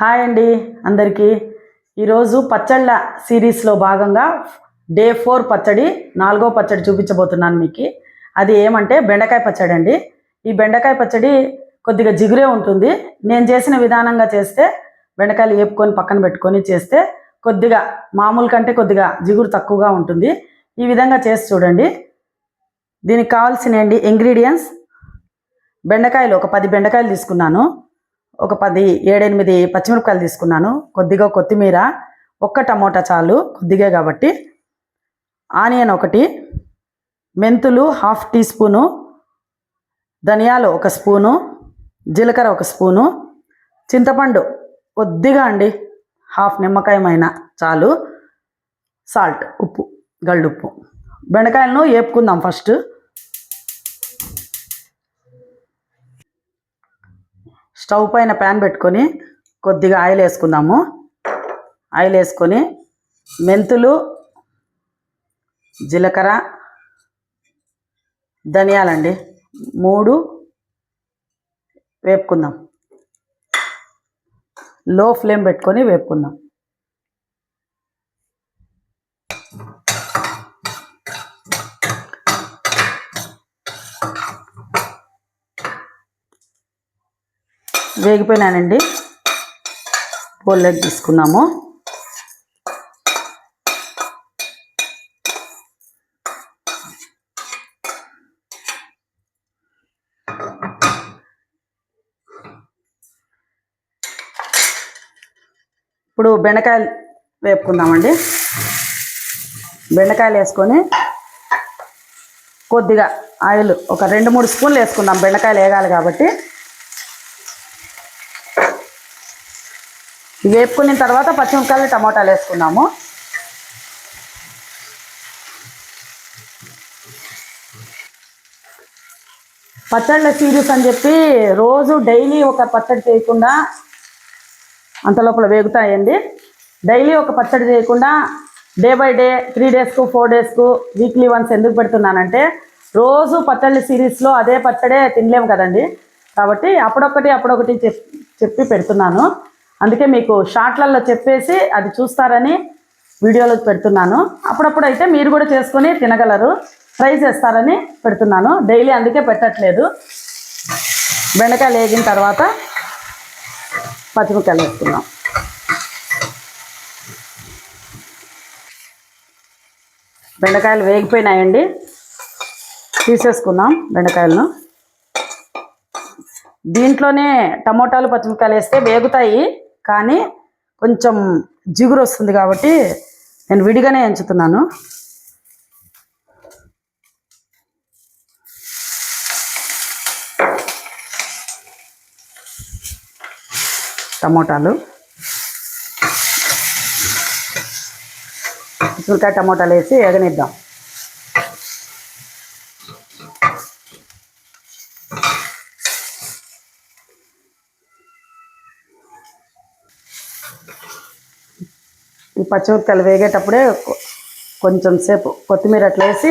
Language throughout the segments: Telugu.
హాయ్ అండి అందరికీ. ఈరోజు పచ్చళ్ళ సిరీస్లో భాగంగా డే ఫోర్ పచ్చడి నాలుగో పచ్చడి చూపించబోతున్నాను మీకు. అది ఏమంటే బెండకాయ పచ్చడి అండి. ఈ బెండకాయ పచ్చడి కొద్దిగా జిగురే ఉంటుంది. నేను చేసిన విధానంగా చేస్తే బెండకాయలు వేపుకొని పక్కన పెట్టుకొని చేస్తే కొద్దిగా మామూలు కంటే కొద్దిగా జిగురు తక్కువగా ఉంటుంది. ఈ విధంగా చేసి చూడండి. దీనికి కావాల్సిన ఇంగ్రీడియంట్స్. బెండకాయలు ఒక పది బెండకాయలు తీసుకున్నాను. ఒక పది ఏడెనిమిది పచ్చిమిరపకాయలు తీసుకున్నాను. కొద్దిగా కొత్తిమీర ఒక్క టమోటా చాలు కొద్దిగా కాబట్టి. ఆనియన్ ఒకటి మెంతులు హాఫ్ టీ స్పూను ధనియాలు ఒక స్పూను జీలకర్ర ఒక స్పూను చింతపండు కొద్దిగా అండి హాఫ్ నిమ్మకాయమైన చాలు సాల్ట్ ఉప్పు గల్డుప్పు బెండకాయలను వేపుకుందాం ఫస్ట్. స్టవ్ పైన ప్యాన్ పెట్టుకొని కొద్దిగా ఆయిల్ వేసుకుందాము. ఆయిల్ వేసుకొని మెంతులు జీలకర్ర ధనియాలండి మూడు వేపుకుందాం. లో ఫ్లేమ్ పెట్టుకొని వేపుకుందాం. వేగిపోయినానండి బౌల్లోకి తీసుకున్నాము ఇప్పుడు బెండకాయలు వేపుకుందామండి. బెండకాయలు వేసుకొని కొద్దిగా ఆయిల్ ఒక రెండు మూడు స్పూన్లు వేసుకుందాం. బెండకాయలు వేగాలి కాబట్టి. వేపుకున్న తర్వాత పచ్చిమిరపకాయలు టమాటాలు వేసుకున్నాము. పచ్చళ్ళ సీరియస్ అని చెప్పి రోజు డైలీ ఒక పచ్చడి చేయకుండా అంత లోపల వేగుతాయండి. డైలీ ఒక పచ్చడి చేయకుండా డే బై డే త్రీ డేస్కు ఫోర్ డేస్కు వీక్లీ వన్స్ ఎందుకు పెడుతున్నానంటే రోజు పచ్చళ్ళ సిరీస్లో అదే పచ్చడే తినలేము కదండి. కాబట్టి అప్పుడొకటి అప్పుడొకటి చెప్ చెప్పి పెడుతున్నాను. అందుకే మీకు షార్ట్లలో చెప్పేసి అది చూస్తారని వీడియోలో పెడుతున్నాను. అప్పుడప్పుడు అయితే మీరు కూడా చేసుకొని తినగలరు. ఫ్రై చేస్తారని పెడుతున్నాను. డైలీ అందుకే పెట్టట్లేదు. బెండకాయలు వేగిన తర్వాత పచ్చిమిరకాయలు వేసుకుందాం. బెండకాయలు వేగిపోయినాయండి. తీసేసుకున్నాం బెండకాయలను. దీంట్లోనే టమోటాలు పచ్చిమిరకాయలు వేస్తే వేగుతాయి. కానీ కొంచెం జిగురు వస్తుంది కాబట్టి నేను విడిగానే ఎంచుతున్నాను. టమోటాలు. పచ్చిమిరకాయ టమోటాలు వేసి ఎగనిద్దాం. ఈ పచ్చిమిరపకాయలు వేగేటప్పుడే కొంచెం సేపు కొత్తిమీర అట్లా వేసి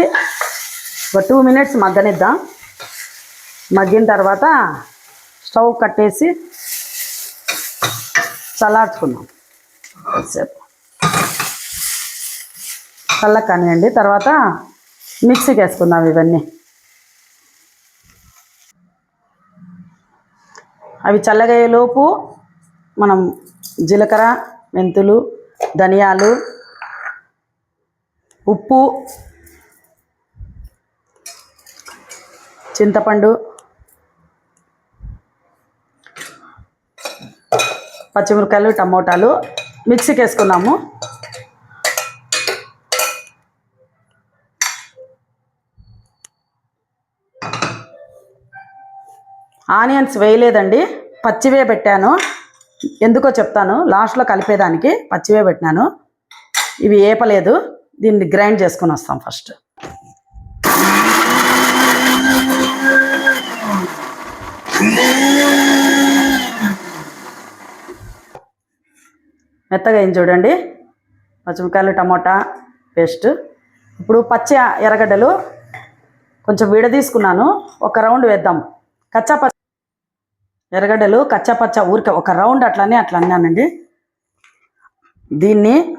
ఒక టూ మినిట్స్ మగ్గనిద్దాం. మగ్గిన తర్వాత స్టవ్ కట్టేసి చల్లార్చుకుందాం. కొద్దిసేపు చల్ల కానివ్వండి తర్వాత మిక్సీకి వేసుకుందాం ఇవన్నీ. అవి చల్లగయ్యేలోపు మనం జీలకర్ర మెంతులు ధనియాలు ఉప్పు చింతపండు పచ్చిమిరకాయలు టమోటాలు మిక్సీకి వేసుకున్నాము ఆనియన్స్ వేయలేదండి పచ్చివే పెట్టాను. ఎందుకో చెప్తాను. లాస్ట్లో కలిపేదానికి పచ్చివే పెట్టినాను. ఇవి ఏపలేదు. దీన్ని గ్రైండ్ చేసుకొని వస్తాం ఫస్ట్. మెత్తగా ఏం చూడండి. పచ్చిమిరకాయలు టమోటా పేస్ట్. ఇప్పుడు పచ్చి ఎర్రగడ్డలు కొంచెం విడదీసుకున్నాను. ఒక రౌండ్ వేద్దాం. కచ్చా పచ్చి ఎర్రగడ్డలు కచ్చపచ్చ ఊరికే ఒక రౌండ్ అట్లనే అట్లా అన్నానండి. దీన్ని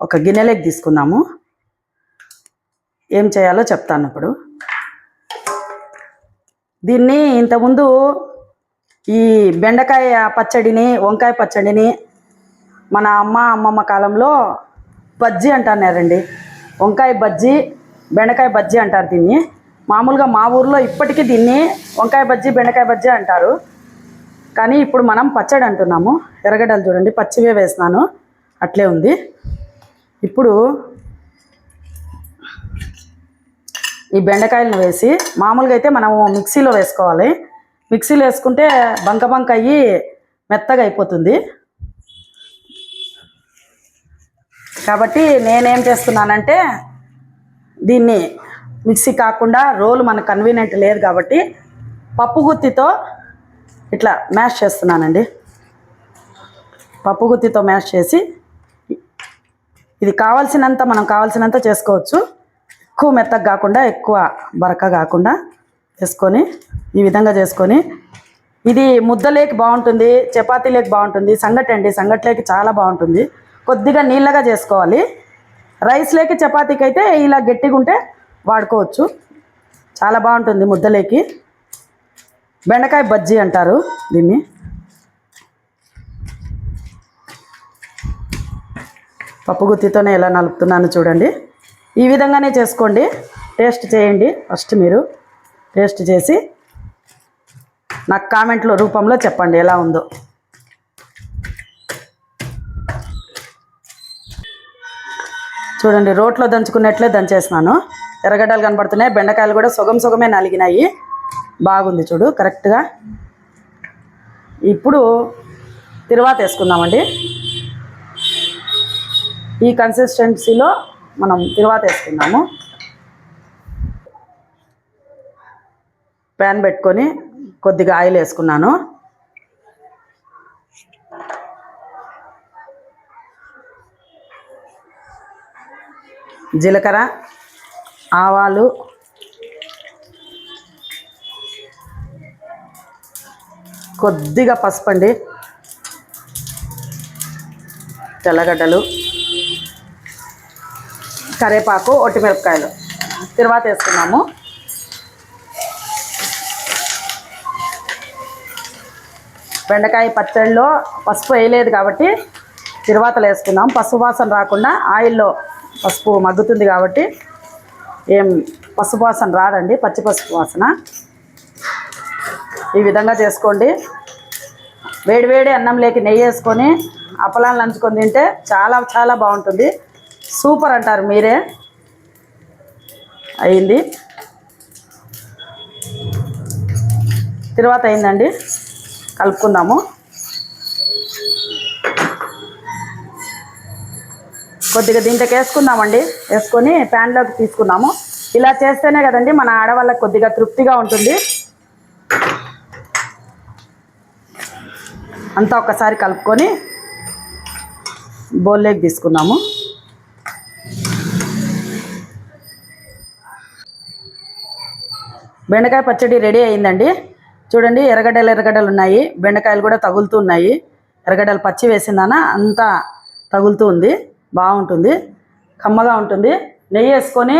ఒక గిన్నెలోకి తీసుకుందాము. ఏం చేయాలో చెప్తాను ఇప్పుడు. దీన్ని ఇంతకుముందు ఈ బెండకాయ పచ్చడిని వంకాయ పచ్చడిని మన అమ్మ అమ్మమ్మ కాలంలో బజ్జీ అంటున్నారండి. వంకాయ బజ్జీ బెండకాయ బజ్జీ అంటారు దీన్ని. మామూలుగా మా ఊర్లో ఇప్పటికీ దీన్ని వంకాయ బజ్జీ బెండకాయ బజ్జీ అంటారు. కానీ ఇప్పుడు మనం పచ్చడి అంటున్నాము. ఎర్రగడ్డలు చూడండి పచ్చివే వేసినాను. అట్లే ఉంది. ఇప్పుడు ఈ బెండకాయలను వేసి మామూలుగా అయితే మనము మిక్సీలో వేసుకోవాలి. మిక్సీలో వేసుకుంటే బంక బంక అయ్యి మెత్తగా అయిపోతుంది. కాబట్టి నేనేం చేస్తున్నానంటే దీన్ని మిక్సీ కాకుండా రోలు మనకు కన్వీనియంట్ లేదు కాబట్టి పప్పు గుత్తితో ఇట్లా మ్యాష్ చేస్తున్నానండి. పప్పు గుత్తితో మ్యాష్ చేసి ఇది కావాల్సినంత మనం కావాల్సినంత చేసుకోవచ్చు. ఎక్కువ మెత్తగా కాకుండా ఎక్కువ బరక కాకుండా చేసుకొని ఈ విధంగా చేసుకొని. ఇది ముద్దలేకి బాగుంటుంది చపాతీలేకి బాగుంటుంది సంగటి అండి సంగట్లేకి చాలా బాగుంటుంది. కొద్దిగా నీళ్ళగా చేసుకోవాలి. రైస్లేకి చపాతీకి అయితే ఇలా గట్టిగా ఉంటే వాడుకోవచ్చు. చాలా బాగుంటుంది ముద్దలేకి. బెండకాయ బజ్జీ అంటారు దీన్ని. పప్పు గుత్తితోనే ఎలా నలుపుతున్నాను చూడండి. ఈ విధంగానే చేసుకోండి. టేస్ట్ చేయండి ఫస్ట్ మీరు. టేస్ట్ చేసి నాకు కామెంట్లో రూపంలో చెప్పండి ఎలా ఉందో. చూడండి రోట్లో దంచుకున్నట్లే దంచేసినాను ఎర్రగడ్డలు కనబడుతున్నాయి బెండకాయలు కూడా సుగం సుగమే నలిగినాయి. బాగుంది చూడు కరెక్ట్గా ఇప్పుడు తిరువాత వేసుకుందామండి. ఈ కన్సిస్టెన్సీలో మనం తిరువాత వేసుకుందాము. ప్యాన్ పెట్టుకొని కొద్దిగా ఆయిల్ వేసుకున్నాను. జీలకర్ర ఆవాలు కొద్దిగా పసుపు అండి తెల్లగడ్డలు కరేపాకు ఒట్టిమిరపకాయలు. తిరువాత వేసుకున్నాము. బెండకాయ పచ్చడిలో పసుపు వేయలేదు కాబట్టి తిరువాతలు వేసుకుందాం పసుపు వాసన రాకుండా ఆయిల్లో పసుపు మగ్గుతుంది కాబట్టి ఏం పసుపు వాసన రాదండి పచ్చి పసుపు వాసన. ఈ విధంగా చేసుకోండి. వేడి వేడి లేక నెయ్యి వేసుకొని అప్పలాలు నంచుకొని తింటే చాలా చాలా బాగుంటుంది. సూపర్ అంటారు మీరే. అయింది. తర్వాత అయిందండి. కలుపుకుందాము. కొద్దిగా దీంట్లోకి వేసుకుందామండి. వేసుకొని ప్యాన్లోకి తీసుకున్నాము. ఇలా చేస్తేనే కదండి మన ఆడవాళ్ళకి కొద్దిగా తృప్తిగా ఉంటుంది. అంతా ఒకసారి కలుపుకొని బౌల్లోకి తీసుకున్నాము. బెండకాయ పచ్చడి రెడీ అయిందండి. చూడండి ఎర్రగడ్డలు ఎర్రగడ్డలు ఉన్నాయి. బెండకాయలు కూడా తగులుతూ ఉన్నాయి. ఎర్రగడ్డలు పచ్చి వేసిందాన అంతా తగులుతూ ఉంది. బాగుంటుంది. కమ్మగా ఉంటుంది. నెయ్యి వేసుకొని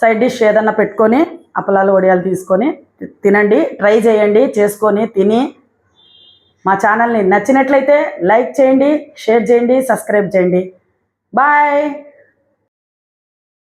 సైడ్ డిష్ ఏదన్నా పెట్టుకొని అప్పలాలు వడియాలు తీసుకొని తి- తినండి. ట్రై చేయండి చేసుకొని తిని మా ఛానల్ని నచ్చినట్లయితే లైక్ చేయండి షేర్ చేయండి సబ్స్క్రైబ్ చేయండి. బాయ్!